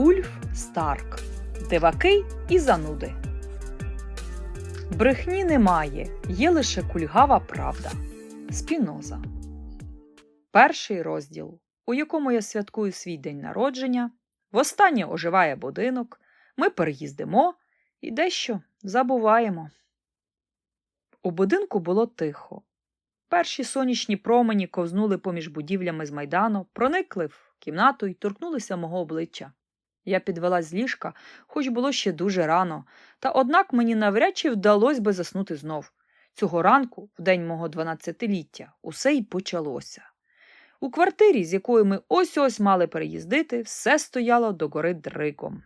Ульф Старк. Диваки і зануди. Брехні немає, є лише кульгава правда. Спіноза. Перший розділ, у якому я святкую свій день народження. Востаннє оживає будинок, ми переїздимо і дещо забуваємо. У будинку було тихо. Перші сонячні промені ковзнули поміж будівлями з майдану, проникли в кімнату і торкнулися мого обличчя. Я підвелась з ліжка, хоч було ще дуже рано, та однак мені навряд чи вдалося би заснути знов. Цього ранку, в день мого дванадцятиліття, усе й почалося. У квартирі, з якої ми ось ось мали переїздити, все стояло догори дриком.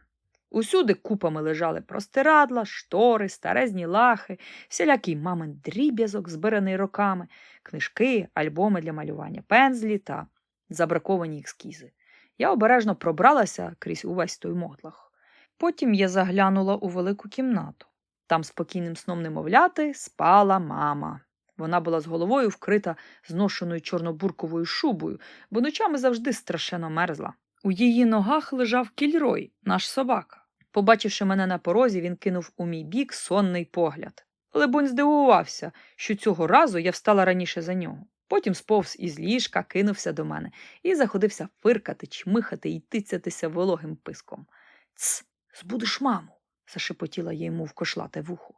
Усюди купами лежали простирадла, штори, старезні лахи, всілякий мамин дріб'язок, збираний роками, книжки, альбоми для малювання, пензлі та забраковані ескізи. Я обережно пробралася крізь увесь той мотлах. Потім я заглянула у велику кімнату. Там спокійним сном немовляти спала мама. Вона була з головою вкрита зношеною чорнобурковою шубою, бо ночами завжди страшенно мерзла. У її ногах лежав кільрой, наш собака. Побачивши мене на порозі, він кинув у мій бік сонний погляд. Лебонь здивувався, що цього разу я встала раніше за нього. Потім сповз із ліжка, кинувся до мене і заходився фиркати, чмихати і тицятися вологим писком. Ц, збудеш маму, зашепотіла я йому в кошлате вухо.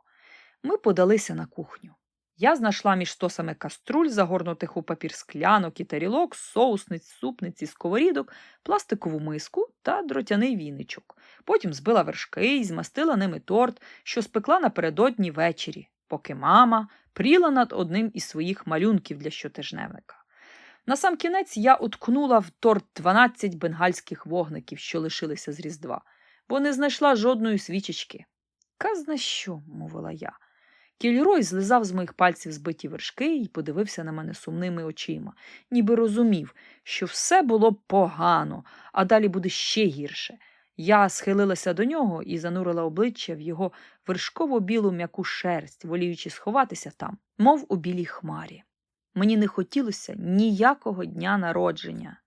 Ми подалися на кухню. Я знайшла між стосами каструль, загорнутих у папір склянок і тарілок, соусниць, супниці, сковорідок, пластикову миску та дротяний віничок. Потім збила вершки і змастила ними торт, що спекла напередодні ввечері, поки мама пріла над одним із своїх малюнків для щотижневника. На сам кінець я уткнула в торт 12 бенгальських вогників, що лишилися з Різдва, бо не знайшла жодної свічечки. Казна що, мовила я. Кільрой злизав з моїх пальців збиті вершки і подивився на мене сумними очима, ніби розумів, що все було погано, а далі буде ще гірше. Я схилилася до нього і занурила обличчя в його вершково білу м'яку шерсть, воліючи сховатися там, мов у білій хмарі. Мені не хотілося ніякого дня народження.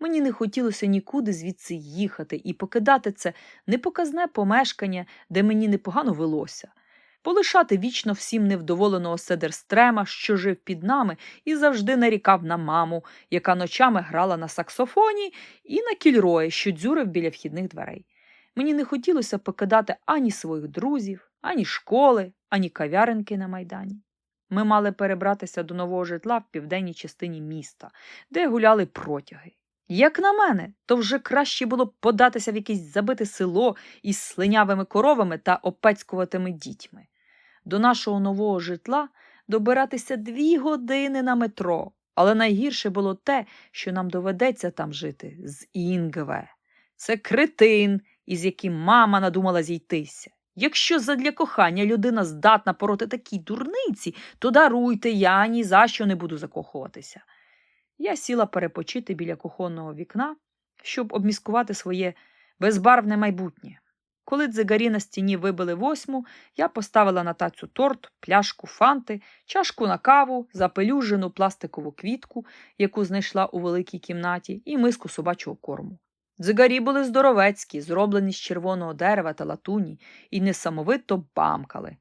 Мені не хотілося нікуди звідси їхати і покидати це непоказне помешкання, де мені непогано велося полишати вічно всім невдоволеного седерстрема, що жив під нами і завжди нарікав на маму, яка ночами грала на саксофоні, і на кільрої, що дзюрив біля вхідних дверей. Мені не хотілося покидати ані своїх друзів, ані школи, ані кав'яренки на майдані. Ми мали перебратися до нового житла в південній частині міста, де гуляли протяги. Як на мене, то вже краще було б податися в якесь забите село із слинявими коровами та опецькуватими дітьми. До нашого нового житла добиратися дві години на метро, але найгірше було те, що нам доведеться там жити з Інгве. Це кретин, із яким мама надумала зійтися. Якщо задля кохання людина здатна пороти такій дурниці, то даруйте, я ні за що не буду закохуватися. Я сіла перепочити біля кухонного вікна, щоб обміскувати своє безбарвне майбутнє. Коли дзигарі на стіні вибили восьму, я поставила на тацю торт, пляшку фанти, чашку на каву, запелюжену пластикову квітку, яку знайшла у великій кімнаті, і миску собачого корму. Дзигарі були здоровецькі, зроблені з червоного дерева та латуні, і несамовито бамкали.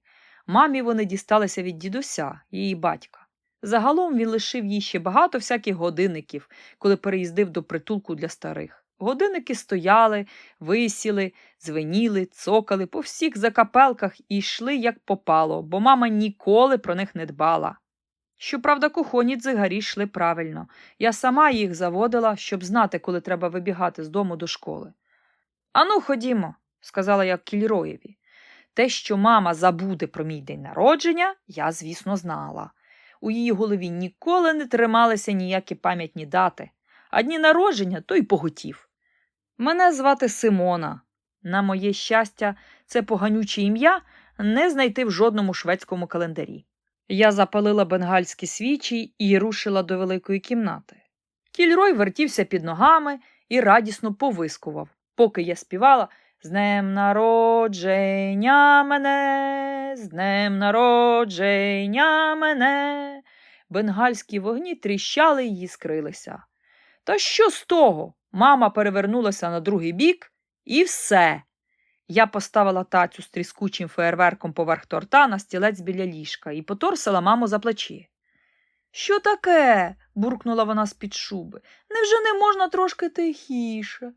Мамі вони дісталися від дідуся, її батька. Загалом він лишив їй ще багато всяких годинників, коли переїздив до притулку для старих. Годинники стояли, висіли, звеніли, цокали по всіх закапелках і йшли, як попало, бо мама ніколи про них не дбала. Щоправда, кухонні дзигарі йшли правильно. Я сама їх заводила, щоб знати, коли треба вибігати з дому до школи. Ану, ходімо, сказала я Кільроєві. Те, що мама забуде про мій день народження, я, звісно, знала. У її голові ніколи не трималися ніякі пам'ятні дати, а дні народження то й поготів. Мене звати Симона. На моє щастя, це поганюче ім'я не знайти в жодному шведському календарі. Я запалила бенгальські свічі і рушила до великої кімнати. Кільрой вертівся під ногами і радісно повискував, поки я співала з днем народження мене, з днем народження мене. Бенгальські вогні тріщали й іскрилися. Та що з того? Мама перевернулася на другий бік І все. Я поставила тацю з тріскучим феєрверком поверх торта на стілець біля ліжка і поторсила маму за плечі. Що таке? буркнула вона з-під шуби. Невже не можна трошки тихіше?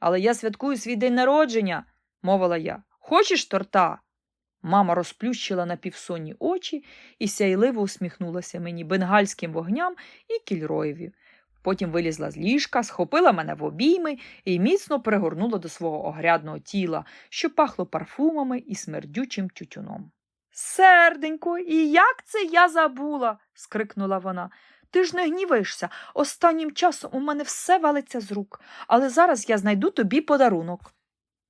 Але я святкую свій день народження, мовила я. Хочеш торта? Мама розплющила на півсонні очі і сяйливо усміхнулася мені бенгальським вогням і кільроєві. Потім вилізла з ліжка, схопила мене в обійми і міцно пригорнула до свого огрядного тіла, що пахло парфумами і смердючим тютюном. Серденько, і як це я забула? скрикнула вона. Ти ж не гнівишся. Останнім часом у мене все валиться з рук, але зараз я знайду тобі подарунок.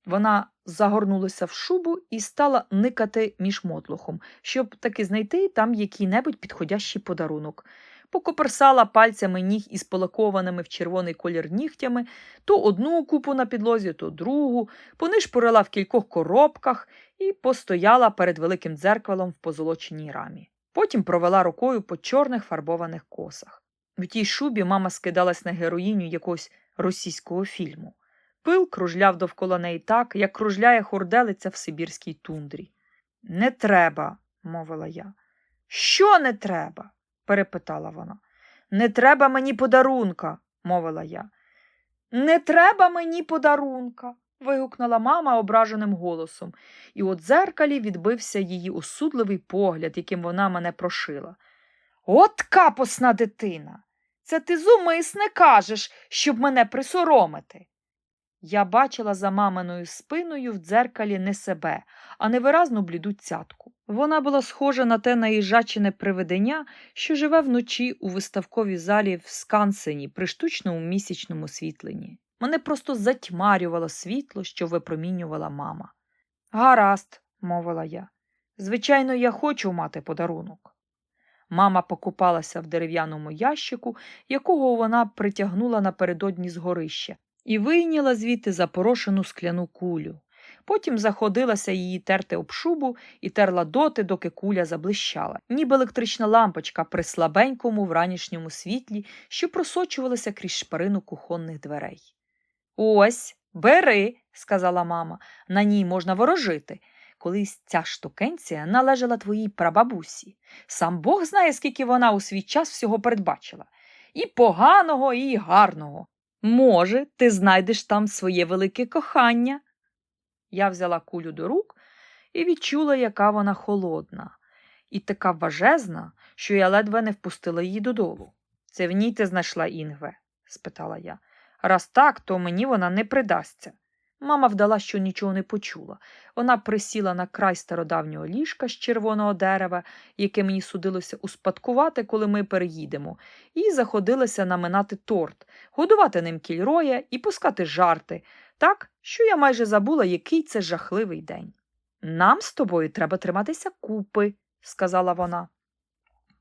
Вона загорнулася в шубу і стала никати між мотлухом, щоб таки знайти там який-небудь підходящий подарунок. Покоперсала пальцями ніг із полакованими в червоний колір нігтями, то одну купу на підлозі, то другу, понишпорила в кількох коробках і постояла перед великим дзеркалом в позолоченій рамі. Потім провела рукою по чорних фарбованих косах. В тій шубі мама скидалась на героїню якогось російського фільму. Пил кружляв довкола неї так, як кружляє хурделиця в Сибірській тундрі. Не треба, мовила я. Що не треба? перепитала вона. Не треба мені подарунка, мовила я. Не треба мені подарунка. вигукнула мама ображеним голосом, і у дзеркалі відбився її осудливий погляд, яким вона мене прошила. От капосна дитина. Це ти зумисне кажеш, щоб мене присоромити. Я бачила за маминою спиною в дзеркалі не себе, а невиразну бліду цятку. Вона була схожа на те наїжачене привидення, що живе вночі у виставковій залі в Скансені при штучному місячному світленні. Мене просто затьмарювало світло, що випромінювала мама. Гаразд, мовила я. Звичайно, я хочу мати подарунок. Мама покупалася в дерев'яному ящику, якого вона притягнула напередодні з горища, і вийняла звідти запорошену скляну кулю. Потім заходилася її терти об шубу і терла доти, доки куля заблищала, ніби електрична лампочка при слабенькому вранішньому світлі, що просочувалася крізь шпарину кухонних дверей. Ось, бери, сказала мама, на ній можна ворожити. Колись ця штукенція належала твоїй прабабусі. Сам Бог знає, скільки вона у свій час всього передбачила. І поганого, і гарного. Може, ти знайдеш там своє велике кохання. Я взяла кулю до рук і відчула, яка вона холодна, і така важезна, що я ледве не впустила її додолу. Це в ній ти знайшла Інгве? спитала я. Раз так, то мені вона не придасться. Мама вдала, що нічого не почула. Вона присіла на край стародавнього ліжка з червоного дерева, яке мені судилося успадкувати, коли ми переїдемо, і заходилася наминати торт, годувати ним кільроя і пускати жарти, так, що я майже забула, який це жахливий день. Нам з тобою треба триматися купи, сказала вона.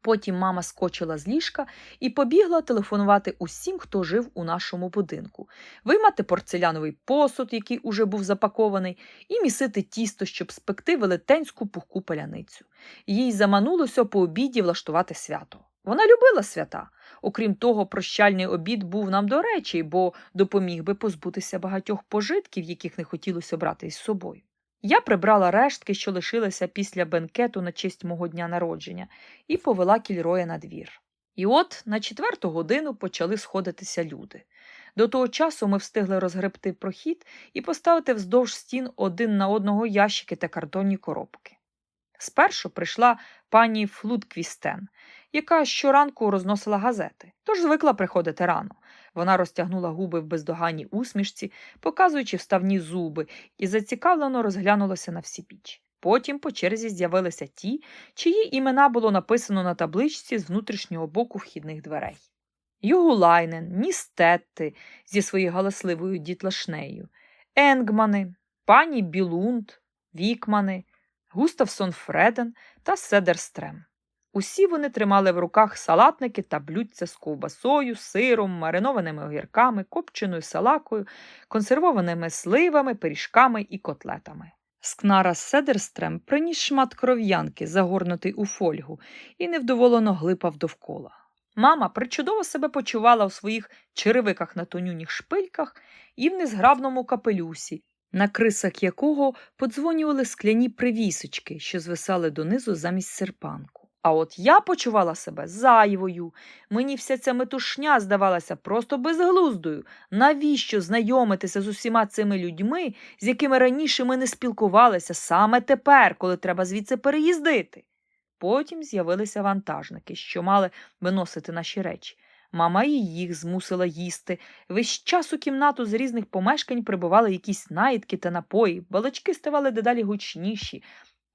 Потім мама скочила з ліжка і побігла телефонувати усім, хто жив у нашому будинку, виймати порцеляновий посуд, який уже був запакований, і місити тісто, щоб спекти велетенську пухку паляницю. Їй заманулося по обіді влаштувати свято. Вона любила свята. Окрім того, прощальний обід був нам до речі, бо допоміг би позбутися багатьох пожитків, яких не хотілося брати із собою. Я прибрала рештки, що лишилися після бенкету на честь мого дня народження, і повела кільроя на двір. І от на четверту годину почали сходитися люди. До того часу ми встигли розгребти прохід і поставити вздовж стін один на одного ящики та картонні коробки. Спершу прийшла пані Флудквістен, яка щоранку розносила газети, тож звикла приходити рано. Вона розтягнула губи в бездоганній усмішці, показуючи вставні зуби, і зацікавлено розглянулася на всі піч. Потім по черзі з'явилися ті, чиї імена було написано на табличці з внутрішнього боку вхідних дверей. Югулайнен, Ністетти зі своєю галасливою дітлашнею, Енгмани, пані Білунд, Вікмани, Густавсон Фреден та Седерстрем. Усі вони тримали в руках салатники та блюдця з ковбасою, сиром, маринованими огірками, копченою салакою, консервованими сливами, пиріжками і котлетами. Скнара Седерстрем приніс шмат кров'янки, загорнутий у фольгу, і невдоволено глипав довкола. Мама причудово себе почувала у своїх черевиках на тонюніх шпильках і в незграбному капелюсі, на крисах якого подзвонювали скляні привісочки, що звисали донизу замість серпанку. А от я почувала себе зайвою. Мені вся ця метушня здавалася просто безглуздою. Навіщо знайомитися з усіма цими людьми, з якими раніше ми не спілкувалися саме тепер, коли треба звідси переїздити? Потім з'явилися вантажники, що мали виносити наші речі. Мама і їх змусила їсти. Весь час у кімнату з різних помешкань прибували якісь наїдки та напої, балачки ставали дедалі гучніші,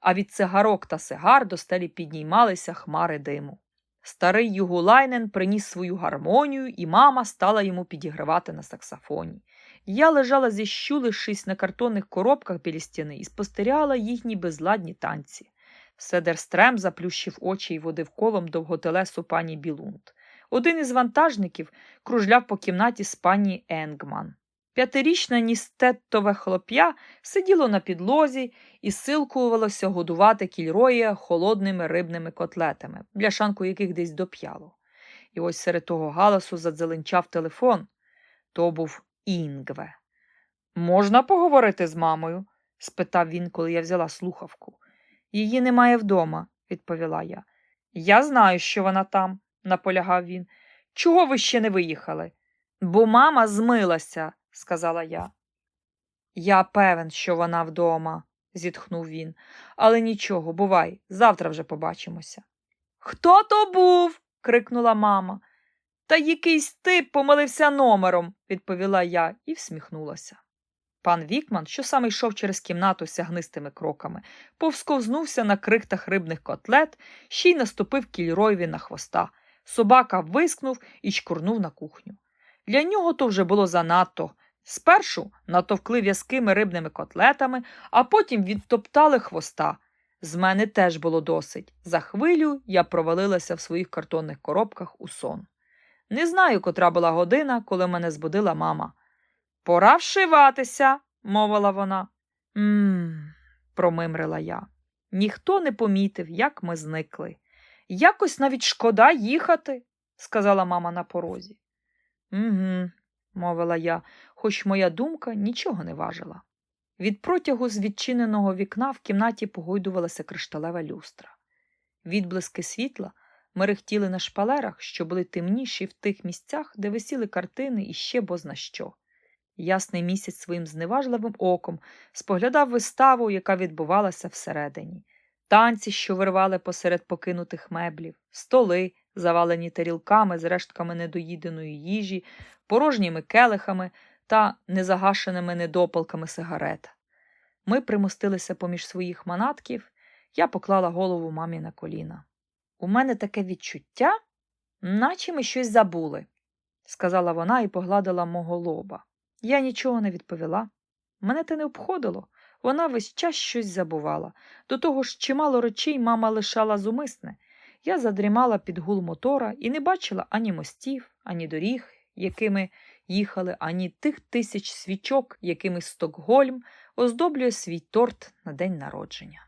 а від цигарок та сигар до стелі піднімалися хмари диму. Старий Югулайнен приніс свою гармонію, і мама стала йому підігравати на саксофоні. Я лежала зіщулившись на картонних коробках біля стіни і спостерігала їхні безладні танці. Седерстрем заплющив очі й водив колом довготелесу пані Білунд. Один із вантажників кружляв по кімнаті з пані Енгман. П'ятирічне ністеттове хлоп'я сиділо на підлозі і силкувалося годувати кільроя холодними рибними котлетами, бляшанку яких десь доп'яло. І ось серед того галасу задзеленчав телефон. То був Інгве. Можна поговорити з мамою? спитав він, коли я взяла слухавку. Її немає вдома, відповіла я. Я знаю, що вона там, наполягав він. Чого ви ще не виїхали? Бо мама змилася, сказала я. Я певен, що вона вдома, зітхнув він. Але нічого, бувай, завтра вже побачимося. Хто то був? крикнула мама. Та якийсь тип помилився номером, відповіла я і всміхнулася. Пан Вікман, що саме йшов через кімнату сягнистими кроками, повсковзнувся на крихтах рибних котлет, ще й наступив кільройві на хвоста. Собака вискнув і чкурнув на кухню. Для нього то вже було занадто. Спершу натовкли в'язкими рибними котлетами, а потім відтоптали хвоста. З мене теж було досить. За хвилю я провалилася в своїх картонних коробках у сон. Не знаю, котра була година, коли мене збудила мама. Пора вшиватися, мовила вона. Мм, промимрила я. Ніхто не помітив, як ми зникли. Якось навіть шкода їхати, сказала мама на порозі. Угу, мовила я, хоч моя думка нічого не важила. Від протягу з відчиненого вікна в кімнаті погойдувалася кришталева люстра. Відблиски світла мерехтіли на шпалерах, що були темніші в тих місцях, де висіли картини і ще бозна що. Ясний місяць своїм зневажливим оком споглядав виставу, яка відбувалася всередині, танці, що вирвали посеред покинутих меблів, столи, завалені тарілками з рештками недоїденої їжі, порожніми келихами та незагашеними недопалками сигарет. Ми примостилися поміж своїх манатків, я поклала голову мамі на коліна. У мене таке відчуття, наче ми щось забули, сказала вона і погладила мого лоба. Я нічого не відповіла. Мене те не обходило. Вона весь час щось забувала. До того ж, чимало речей мама лишала зумисне. Я задрімала під гул мотора і не бачила ані мостів, ані доріг, якими їхали, ані тих тисяч свічок, якими Стокгольм оздоблює свій торт на день народження.